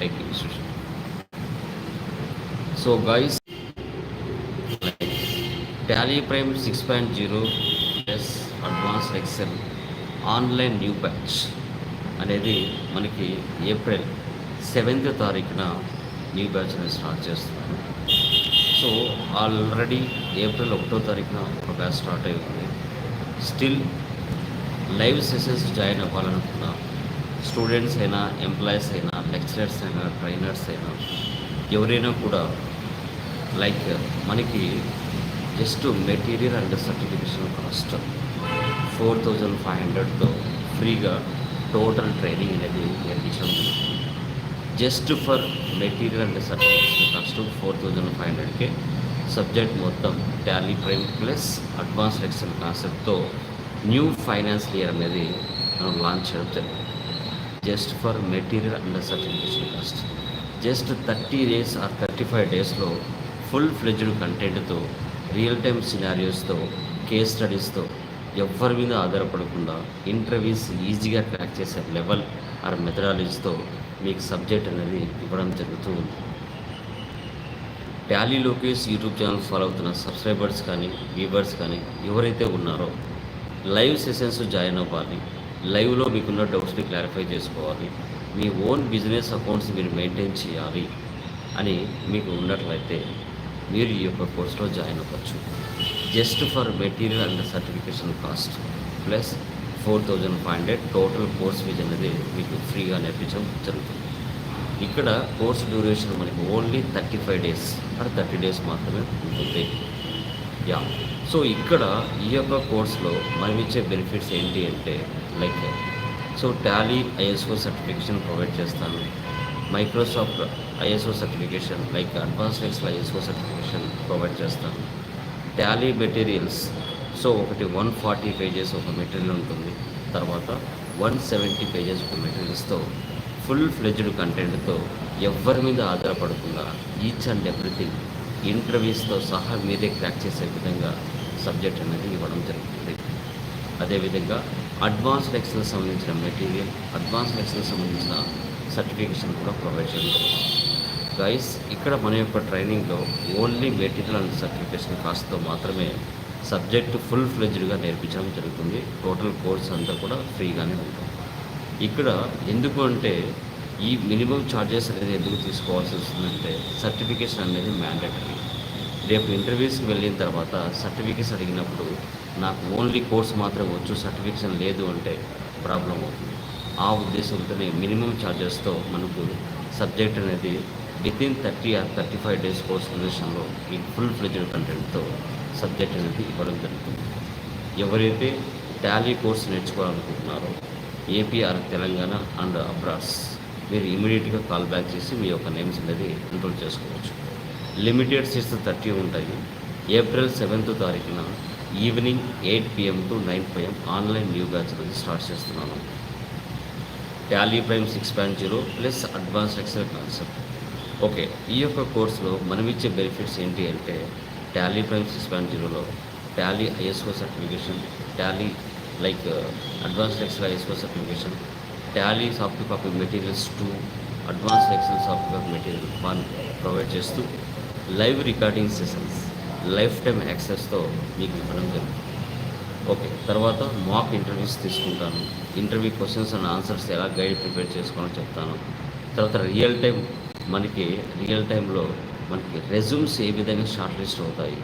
Tech institution so guys Tally prime six point zero plus advanced Excel online new batch అనేది మనకి April seventh తారీఖున new batch అనేది start చేస్తున్నాను so already April ఒకటో తారీఖున ఒక బ్యాచ్ స్టార్ట్ అయి ఉంది. స్టిల్ లైవ్ సెషన్స్ జాయిన్ అవ్వాలనుకున్న స్టూడెంట్స్ అయినా ఎంప్లాయీస్ అయినా లెక్చరర్స్ అయినా ట్రైనర్స్ అయినా ఎవరైనా కూడా లైక్ మనకి just material and certification cost four thousand five హండ్రెడ్తో ఫ్రీగా టోటల్ ట్రైనింగ్ అనేది నేర్పించడం జరుగుతుంది. Just for material and certification cost four thousand five హండ్రెడ్కే subject మొత్తం Tally prime plus advance lecture కాన్సెప్ట్తో న్యూ ఫైనాన్స్ ఇయర్ అనేది మనం లాంచ్ చేయడం జరిగింది just for material and certification cost just thirty days or thirty five డేస్లో full fledged కంటెంట్తో real time సినారియోస్తో case స్టడీస్తో ఎవరి మీద ఆధారపడకుండా ఇంటర్వ్యూస్ ఈజీగా క్రాక్ చేసే లెవెల్ ఆర్ మెథడాలజీతో మీకు సబ్జెక్ట్ అనేది ఇవ్వడం జరుగుతూ ఉంది. Tally Lokesh YouTube channel follow అవుతున్న సబ్స్క్రైబర్స్ కానీ వ్యూవర్స్ కానీ ఎవరైతే ఉన్నారో లైవ్ సెషన్స్ జాయిన్ అవ్వాలి. లైవ్లో మీకున్న డౌట్స్ని క్లారిఫై చేసుకోవాలి. మీ ఓన్ బిజినెస్ అకౌంట్స్ మీరు మెయింటైన్ చేయాలి అని మీకు ఉన్నట్లయితే మీరు ఈ యొక్క కోర్సులో జాయిన్ అవ్వచ్చు. Just for material and certification cost plus four thousand five hundred total course fee అనేది మీకు ఫ్రీగా నేర్పించడం జరుగుతుంది. ఇక్కడ కోర్స్ డ్యూరేషన్ మనకి only thirty five days or thirty days మాత్రమే ఉంటుంది. యా. సో ఇక్కడ ఈ యొక్క కోర్స్లో మనం ఇచ్చే బెనిఫిట్స్ ఏంటి అంటే like so Tally ISO certification provide చేస్తాను. Microsoft ISO certification like advance Excel ISO certification provide చేస్తాను. టాలీ మెటీరియల్స్ సో ఒకటి వన్ ఫార్టీ పేజెస్ ఒక మెటీరియల్ ఉంటుంది. తర్వాత వన్ సెవెంటీ పేజెస్ ఒక మెటీరియల్స్తో ఫుల్ ఫ్లెజ్డ్ కంటెంట్తో ఎవరి మీద ఆధారపడకుండా ఈచ్ అండ్ ఎవ్రీథింగ్ ఇంటర్వ్యూస్తో సహా మీరే క్రాక్ చేసే విధంగా సబ్జెక్ట్ అనేది ఇవ్వడం జరుగుతుంది. అదేవిధంగా అడ్వాన్స్డ్ ఎక్సెల్ సంబంధించిన మెటీరియల్ అడ్వాన్స్డ్ ఎక్సెల్ సంబంధించిన సర్టిఫికేషన్ కూడా ప్రొవైడ్ చేయడం గైస్ ఇక్కడ మన యొక్క ట్రైనింగ్లో ఓన్లీ మెటీరియల్ అండ్ సర్టిఫికేషన్ కాస్ట్తో మాత్రమే సబ్జెక్ట్ ఫుల్ ఫ్లెజ్డ్గా నేర్పించడం జరుగుతుంది. టోటల్ కోర్స్ అంతా కూడా ఫ్రీగానే ఉంటుంది. ఇక్కడ ఎందుకు అంటే ఈ మినిమం ఛార్జెస్ అనేది ఎందుకు తీసుకోవాల్సి వస్తుందంటే సర్టిఫికేషన్ అనేది మ్యాండేటరీ రేపు ఇంటర్వ్యూస్కి వెళ్ళిన తర్వాత సర్టిఫికేట్స్ అడిగినప్పుడు నాకు ఓన్లీ కోర్స్ మాత్రం వచ్చు సర్టిఫికేషన్ లేదు అంటే ప్రాబ్లం అవుతుంది. ఆ ఉద్దేశంతోనే మినిమం ఛార్జెస్తో మనకు సబ్జెక్ట్ అనేది within thirty or thirty five days course ప్రదేశంలో ఈ ఫుల్ ఫ్లెజ్డ్ కంటెంట్తో సబ్జెక్ట్ అనేది ఇవ్వడం జరుగుతుంది. ఎవరైతే Tally course నేర్చుకోవాలనుకుంటున్నారో AP or Telangana and abroads మీరు ఇమీడియట్గా కాల్ బ్యాక్ చేసి మీ యొక్క నేమ్స్ అనేది కంట్రోల్ చేసుకోవచ్చు. లిమిటెడ్ సీట్స్ థర్టీ ఉంటాయి. ఏప్రిల్ సెవెంత్ తారీఖున evening eight PM to nine PM online new batch గురించి స్టార్ట్ చేస్తున్నాను. Tally prime six point zero plus advance Excel concept. Okay ఈ యొక్క కోర్సులో మనం ఇచ్చే బెనిఫిట్స్ ఏంటి అంటే టాలీ ప్రైమ్ సిక్స్ పాయింట్ జీరోలో Tally ISO certification Tally like uh, advance Excel ISO certification Tally soft copy materials two advance Excel soft copy material one provide చేస్తూ live recording sessions life time యాక్సెస్తో మీకు ఇవ్వడం జరుగుతుంది. Okay తర్వాత mock interviews తీసుకుంటాను. Interview questions and answers ఎలా guide prepare చేసుకోవాలో చెప్తాను. తర్వాత రియల్ టైం మనకి రియల్ టైంలో మనకి రెజ్యూమ్స్ ఏ విధంగా షార్ట్ లిస్ట్ అవుతాయి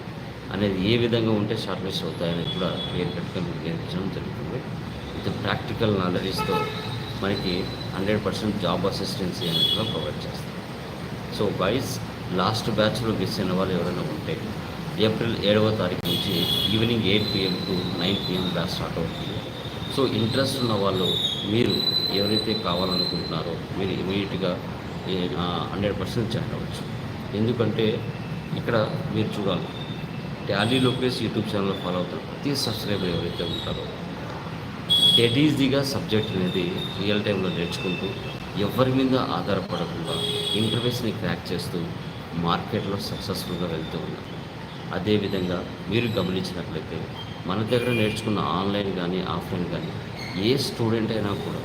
అనేది ఏ విధంగా ఉంటే షార్ట్ లిస్ట్ అవుతాయి అనేది కూడా క్లియర్ కట్గా మీకు నేర్పించడం జరుగుతుంది. ఇది ప్రాక్టికల్ నాలెడ్జ్తో మనకి హండ్రెడ్ పర్సెంట్ జాబ్ అసిస్టెన్సీ అనేది కూడా ప్రొవైడ్ చేస్తాం. సో వైజ్ లాస్ట్ బ్యాచ్లో మిస్ అయిన వాళ్ళు ఎవరైనా ఉంటే ఏప్రిల్ ఏడవ తారీఖు నుంచి evening eight PM to nine PM batch start అవుతుంది. సో ఇంట్రెస్ట్ ఉన్న వాళ్ళు మీరు ఎవరైతే కావాలనుకుంటున్నారో మీరు ఇమీడియట్గా హండ్రెడ్ పర్సెంట్ జాయిన్ అవ్వచ్చు. ఎందుకంటే ఇక్కడ మీరు చూడాలి Tally Lokesh YouTube channel follow అవుతారు ప్రతి సబ్స్క్రైబర్ ఎవరైతే ఉంటారో డెడ్ ఈజీగా సబ్జెక్ట్ అనేది రియల్ టైంలో నేర్చుకుంటూ ఎవరి మీద ఆధారపడకుండా ఇంటర్వ్యూస్ని క్రాక్ చేస్తూ మార్కెట్లో సక్సెస్ఫుల్గా వెళ్తూ ఉన్నారు. అదేవిధంగా మీరు గమనించినట్లయితే మన దగ్గర నేర్చుకున్న ఆన్లైన్ కానీ ఆఫ్లైన్ కానీ ఏ స్టూడెంట్ అయినా కూడా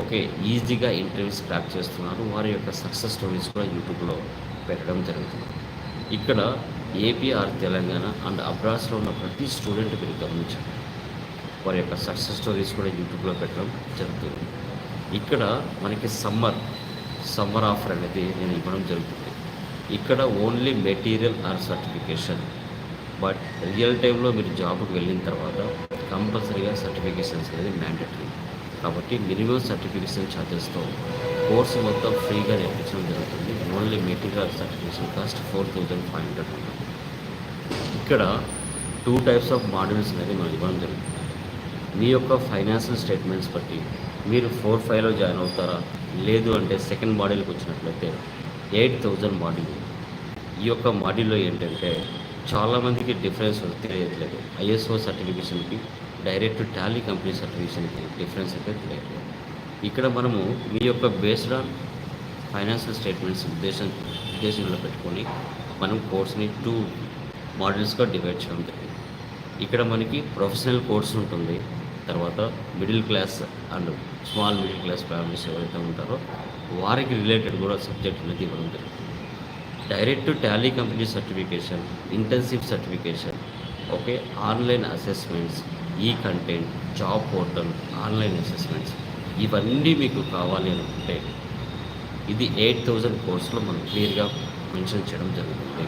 ఓకే ఈజీగా ఇంటర్వ్యూస్ క్రాక్ చేస్తున్నారు. వారి యొక్క సక్సెస్ స్టోరీస్ కూడా యూట్యూబ్లో పెట్టడం జరుగుతుంది. ఇక్కడ ఏపీఆర్ తెలంగాణ అండ్ అబ్రాస్లో ఉన్న ప్రతి స్టూడెంట్ మీరు గమనించండి. వారి యొక్క సక్సెస్ స్టోరీస్ కూడా యూట్యూబ్లో పెట్టడం జరుగుతుంది. ఇక్కడ మనకి సమ్మర్ సమ్మర్ ఆఫర్ అనేది నేను ఇవ్వడం జరుగుతుంది. ఇక్కడ only material or certification but real టైంలో మీరు జాబ్కి వెళ్ళిన తర్వాత కంపల్సరీగా సర్టిఫికేషన్స్ అనేది మ్యాండేటరీ కాబట్టి మినిమం సర్టిఫికేషన్ ఛార్జెస్తో కోర్సు మొత్తం ఫ్రీగా నేర్పించడం జరుగుతుంది. Only material certification cost four thousand five hundred ఉంటుంది ఇక్కడ టూ టైప్స్ ఆఫ్ మాడ్యూల్స్ అనేది మనం ఇవ్వడం జరుగుతుంది. మీ యొక్క ఫైనాన్షియల్ స్టేట్మెంట్స్ బట్టి మీరు ఫోర్ ఫైవ్లో జాయిన్ అవుతారా? లేదు అంటే సెకండ్ మాడ్యూల్కి వచ్చినట్లయితే ఎయిట్ థౌజండ్ మాడ్యూల్ ఈ యొక్క మాడ్యూల్లో ఏంటంటే చాలామందికి డిఫరెన్స్ తెలియట్లేదు ఐఎస్ఓ సర్టిఫికేషన్కి డైరెక్ట్ టాలీ కంపెనీ సర్టిఫికేషన్కి డిఫరెన్స్ అయితే తెలియట్లేదు ఇక్కడ మనము మీ యొక్క బేస్డ్ ఆన్ ఫైనాన్షియల్ స్టేట్మెంట్స్ ఉద్దేశం ఉద్దేశంలో పెట్టుకొని మనం కోర్స్ని టూ మాడ్యూల్స్గా డివైడ్ చేయడం జరిగింది. ఇక్కడ మనకి ప్రొఫెషనల్ కోర్స్ ఉంటుంది. తర్వాత middle class and small middle class families ఎవరైతే ఉంటారో వారికి రిలేటెడ్ కూడా సబ్జెక్ట్ అనేది ఇవ్వడం జరుగుతుంది. Direct Tally company certification intensive certification okay online assessments ఈ content job portal online assessments ఇవన్నీ మీకు కావాలి అనుకుంటే ఇది ఎయిట్ థౌజండ్ కోర్సులో మనం క్లియర్గా మెన్షన్ చేయడం జరుగుతుంది.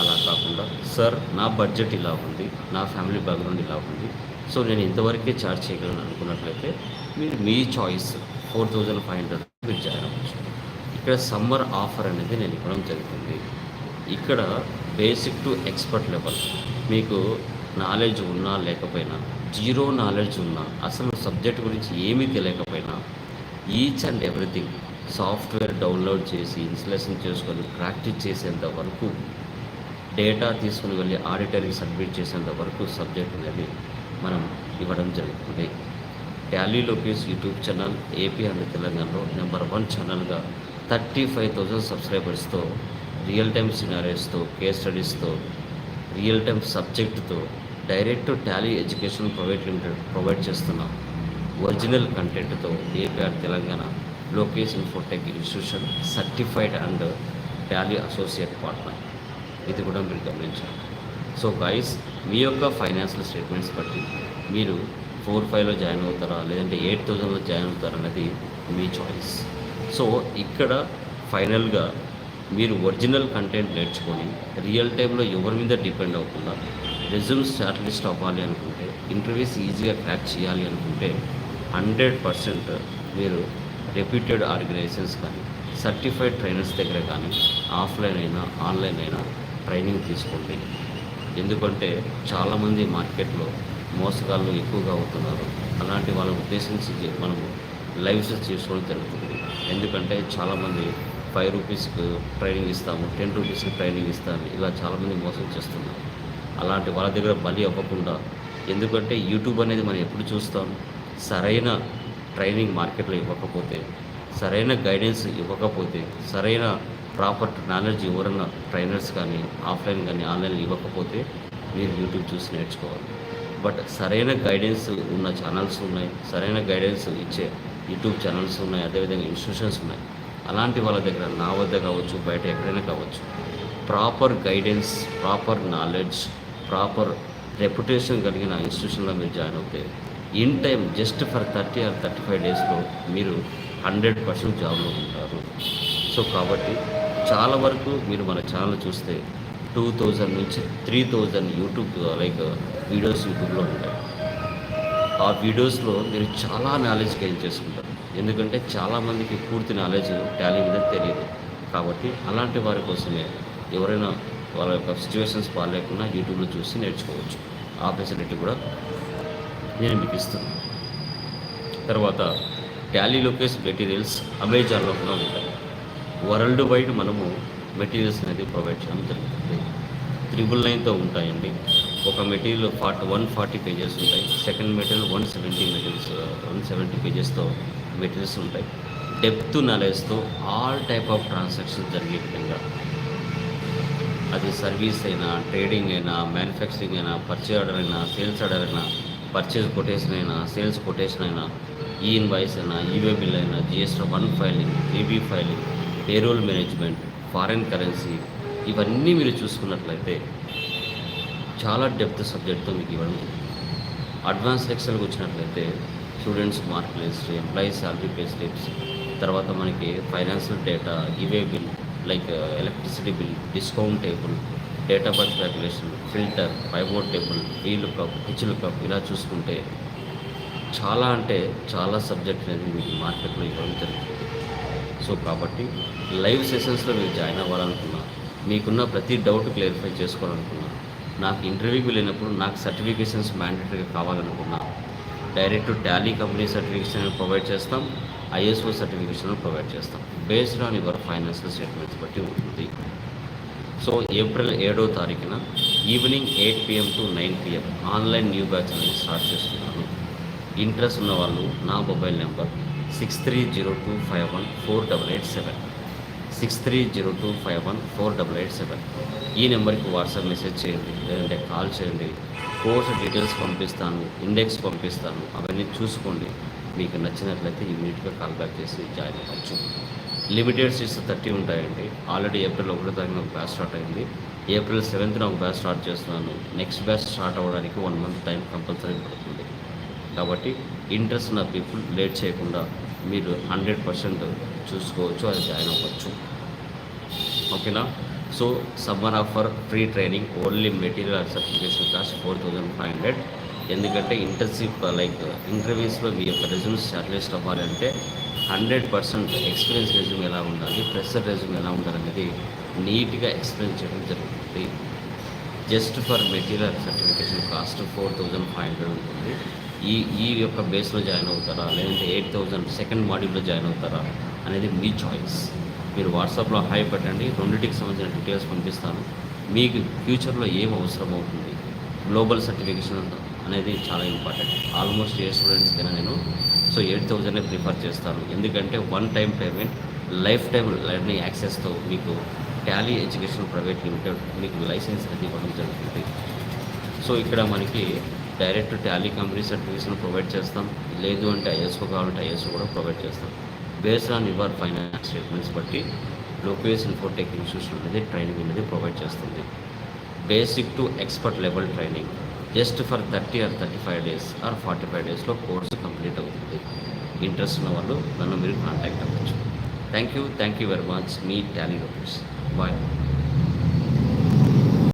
అలా కాకుండా సార్ నా బడ్జెట్ ఇలా ఉంది నా ఫ్యామిలీ బ్యాక్గ్రౌండ్ ఇలా ఉంది సో నేను ఇంతవరకే ఛార్జ్ చేయగలను అనుకున్నట్లయితే మీరు మీ choice four thousand five hundred మీరు ఇక్కడ సమ్మర్ ఆఫర్ అనేది నేను ఇవ్వడం జరుగుతుంది. ఇక్కడ బేసిక్ టు ఎక్స్పర్ట్ లెవెల్. మీకు నాలెడ్జ్ ఉన్నా లేకపోయినా జీరో నాలెడ్జ్ ఉన్నా అసలు సబ్జెక్ట్ గురించి ఏమీ తెలియకపోయినా each and everything software download చేసి ఇన్స్టలేషన్ చేసుకొని ప్రాక్టీస్ చేసేంత వరకు డేటా తీసుకుని వెళ్ళి ఆడిటర్కి సబ్మిట్ చేసేంత వరకు సబ్జెక్ట్ అనేది మనం ఇవ్వడం జరుగుతుంది. Tally Lokesh YouTube channel AP and తెలంగాణలో నెంబర్ వన్ ఛానల్గా థర్టీ ఫైవ్ థౌజండ్ సబ్స్క్రైబర్స్తో రియల్ టైమ్ సినారీస్తో కేస్ స్టడీస్తో real time సబ్జెక్టుతో direct Tally education private limited provide చేస్తున్నాం. ఒరిజినల్ కంటెంట్తో AP or Telangana Lokesh Infotech institution certified and Tally associate partner. ఇది కూడా మీరు గమనించాలి సో గైస్ మీ యొక్క ఫైనాన్షియల్ స్టేట్మెంట్స్ బట్టి మీరు ఫోర్ ఫైవ్లో జాయిన్ అవుతారా? లేదంటే ఎయిట్ థౌజండ్లో జాయిన్ అవుతారా అనేది మీ చాయిస్ సో ఇక్కడ ఫైనల్గా మీరు ఒరిజినల్ కంటెంట్ నేర్చుకొని రియల్ టైంలో ఎవరి మీద డిపెండ్ అవ్వకుండా రెజ్యూమ్స్ షార్ట్ లిస్ట్ అవ్వాలి అనుకుంటే ఇంటర్వ్యూస్ ఈజీగా క్రాక్ చేయాలి అనుకుంటే హండ్రెడ్ పర్సెంట్ మీరు రెప్యూటెడ్ ఆర్గనైజేషన్స్ కానీ సర్టిఫైడ్ ట్రైనర్స్ దగ్గర కానీ ఆఫ్లైన్ అయినా ఆన్లైన్ అయినా ట్రైనింగ్ తీసుకోండి. ఎందుకంటే చాలామంది మార్కెట్లో మోసగాళ్ళు ఎక్కువగా అవుతున్నారు. అలాంటి వాళ్ళని ఉద్దేశించి మనము లైవ్స్ చేసుకోవడం జరుగుతుంది. ఎందుకంటే చాలామంది ఫైవ్ రూపీస్కి ట్రైనింగ్ ఇస్తాము టెన్ రూపీస్కి ట్రైనింగ్ ఇస్తాము ఇలా చాలామంది మోసం చేస్తున్నారు. అలాంటి వాళ్ళ దగ్గర బలి అవ్వకుండా ఎందుకంటే యూట్యూబ్ అనేది మనం ఎప్పుడు చూస్తాం సరైన ట్రైనింగ్ మార్కెట్లో ఇవ్వకపోతే సరైన గైడెన్స్ ఇవ్వకపోతే సరైన ప్రాపర్ నాలెడ్జ్ ఎవరైనా ట్రైనర్స్ కానీ ఆఫ్లైన్ కానీ ఆన్లైన్ ఇవ్వకపోతే మీరు యూట్యూబ్ చూసి నేర్చుకోవాలి. బట్ సరైన గైడెన్స్ ఉన్న ఛానల్స్ ఉన్నాయి సరైన గైడెన్స్ ఇచ్చే యూట్యూబ్ ఛానల్స్ ఉన్నాయి అదేవిధంగా ఇన్స్టిట్యూషన్స్ ఉన్నాయి. అలాంటి వాళ్ళ దగ్గర నా వద్ద కావచ్చు బయట ఎక్కడైనా కావచ్చు proper guidance proper knowledge proper reputation కలిగిన ఇన్స్టిట్యూషన్లో మీరు జాయిన్ అవుతే in time just for thirty or thirty five డేస్లో మీరు హండ్రెడ్ పర్సెంట్ జాబ్లో ఉంటారు. సో కాబట్టి చాలా వరకు మీరు మన ఛానల్ చూస్తే టూ థౌజండ్ నుంచి three thousand YouTube like videos యూట్యూబ్లో ఉంటాయి. ఆ వీడియోస్లో మీరు చాలా నాలెడ్జ్ గెయిన్ చేసుకుంటారు. ఎందుకంటే చాలామందికి పూర్తి నాలెడ్జ్ టాలీ మీద తెలియదు. కాబట్టి అలాంటి వారి కోసమే ఎవరైనా వాళ్ళ యొక్క సిచ్యువేషన్స్ బాగాలేకుండా యూట్యూబ్లో చూసి నేర్చుకోవచ్చు. ఆ ఫెసిలిటీ కూడా నేను మీకు ఇస్తున్నాను. తర్వాత టాలీ లొకేస్ మెటీరియల్స్ అమెజాన్లో కూడా ఉంటాయి. వరల్డ్ వైడ్ మనము మెటీరియల్స్ అనేది ప్రొవైడ్ చేయడం జరుగుతుంది. త్రిబుల్ నైన్తో ఉంటాయండి. ఒక material forty one forty pages ఉంటాయి. Second material one seventy materials one seventy పేజెస్తో materials ఉంటాయి. డెప్త్ నాలెడ్జ్తో ఆల్ టైప్ ఆఫ్ ట్రాన్సాక్షన్స్ జరిగే విధంగా. అది సర్వీస్ అయినా ట్రేడింగ్ అయినా మ్యానుఫ్యాక్చరింగ్ అయినా పర్చేజ్ ఆర్డర్ అయినా సేల్స్ ఆర్డర్ అయినా పర్చేజ్ కొటేషన్ అయినా సేల్స్ కొటేషన్ అయినా ఈ ఇన్వాయిస్ అయినా ఈవే బిల్ అయినా GST one filing A B filing payroll management foreign currency ఇవన్నీ మీరు చూసుకున్నట్లయితే చాలా డెప్త్ సబ్జెక్ట్తో మీకు ఇవ్వడం. అడ్వాన్స్ సెక్షన్కి వచ్చినట్లయితే students mark list employees salary pay slips తర్వాత మనకి financial data e way bill like electricity bill discount table data birth calculation filter pivot table wheel cup kitchen cup ఇలా చూసుకుంటే చాలా అంటే చాలా సబ్జెక్ట్ అనేది మీకు మార్కెట్లో ఇవ్వడం జరుగుతుంది. సో కాబట్టి లైవ్ సెషన్స్లో మీరు జాయిన్ అవ్వాలనుకున్నా మీకున్న ప్రతి డౌట్ క్లారిఫై చేసుకోవాలనుకున్నా నాకు ఇంటర్వ్యూకి వెళ్ళినప్పుడు నాకు సర్టిఫికేషన్స్ మ్యాండేటరీగా కావాలనుకున్నా. Direct Tally company certification provide చేస్తాం ఐఎస్ఓ సర్టిఫికేషన్ ప్రొవైడ్ చేస్తాం. Based on your financial statements బట్టి ఉంటుంది. సో ఏప్రిల్ ఏడో తారీఖున evening eight PM to nine PM online new batch అనేది స్టార్ట్ చేస్తున్నాను. ఇంట్రెస్ట్ ఉన్న వాళ్ళు నా mobile number six three zero two five one four double eight seven. Six three zero two five one four double eight seven ఈ నెంబర్కి WhatsApp message చేయండి లేదంటే call చేయండి. కోర్సు డీటెయిల్స్ పంపిస్తాను ఇండెక్స్ పంపిస్తాను అవన్నీ చూసుకోండి. మీకు నచ్చినట్లయితే ఇమీడియట్గా కాల్ బ్యాక్ చేసి జాయిన్ అవ్వచ్చు. లిమిటెడ్ సీట్స్ థర్టీ ఉంటాయండి. ఆల్రెడీ ఏప్రిల్ ఒకటో తారీఖున ఒక బ్యాచ్ స్టార్ట్ అయింది. ఏప్రిల్ సెవెంత్న ఒక బ్యాచ్ స్టార్ట్ చేస్తున్నాను. నెక్స్ట్ బ్యాచ్ స్టార్ట్ అవ్వడానికి వన్ మంత్ టైం కంపల్సరీ పడుతుంది. కాబట్టి ఇంట్రెస్ట్ ఉన్న పీపుల్ లేట్ చేయకుండా మీరు హండ్రెడ్ పర్సెంట్ చూసుకోవచ్చు అది జాయిన్ అవ్వచ్చు. ఓకేనా so summer offer free training only material and certification cost four thousand five hundred ఎందుకంటే ఇంటర్న్షిప్ లైక్ ఇంటర్వ్యూస్లో మీ యొక్క రెజ్యూమ్స్ షార్ట్లిస్ట్ అవ్వాలంటే హండ్రెడ్ పర్సెంట్ ఎక్స్పీరియన్స్ రెజ్యూమ్ ఎలా ఉండాలి ప్రెషర్ రెజ్యూమ్ ఎలా ఉండాలనేది నీట్గా ఎక్స్ప్లెయిన్ చేయడం జరుగుతుంది. Just for material certification cost four thousand five hundred ఉంటుంది. ఈ ఈ యొక్క బేస్లో జాయిన్ అవుతారా? లేదంటే ఎయిట్ థౌజండ్ సెకండ్ మాడ్యూల్లో జాయిన్ అవుతారా? అనేది మీ చాయిస్ మీరు వాట్సాప్లో హాయ్ పెట్టండి. రెండింటికి సంబంధించిన డీటెయిల్స్ పంపిస్తాను. మీకు ఫ్యూచర్లో ఏం అవసరం అవుతుంది? గ్లోబల్ సర్టిఫికేషన్ అనేది చాలా ఇంపార్టెంట్. ఆల్మోస్ట్ ఏ స్టూడెంట్స్కైనా నేను. సో ఎయిట్ థౌజండ్నే ప్రిఫర్ చేస్తాను. ఎందుకంటే one time payment life time learning యాక్సెస్తో మీకు టాలీ ఎడ్యుకేషన్ ప్రైవేట్ లిమిటెడ్ మీకు లైసెన్స్ అనేది ఇవ్వడం జరుగుతుంది. సో ఇక్కడ మనకి direct Tally company certification provide చేస్తాం. లేదు అంటే ఐఎస్ఓ కావాలంటే ఐఎస్ఓ కూడా ప్రొవైడ్ చేస్తాం. Based on your finance statements బట్టి లోకేస్ ఇన్ఫోటెక్ ఇన్స్టిట్యూషన్ అనేది ట్రైనింగ్ అనేది ప్రొవైడ్ చేస్తుంది. Basic to expert level training just for thirty or thirty five days or forty five డేస్లో కోర్సు కంప్లీట్ అవుతుంది. ఇంట్రెస్ట్ ఉన్న వాళ్ళు నన్ను మీరు కాంటాక్ట్ అవ్వచ్చు. Thank you thank you very much me Tally Lokesh bye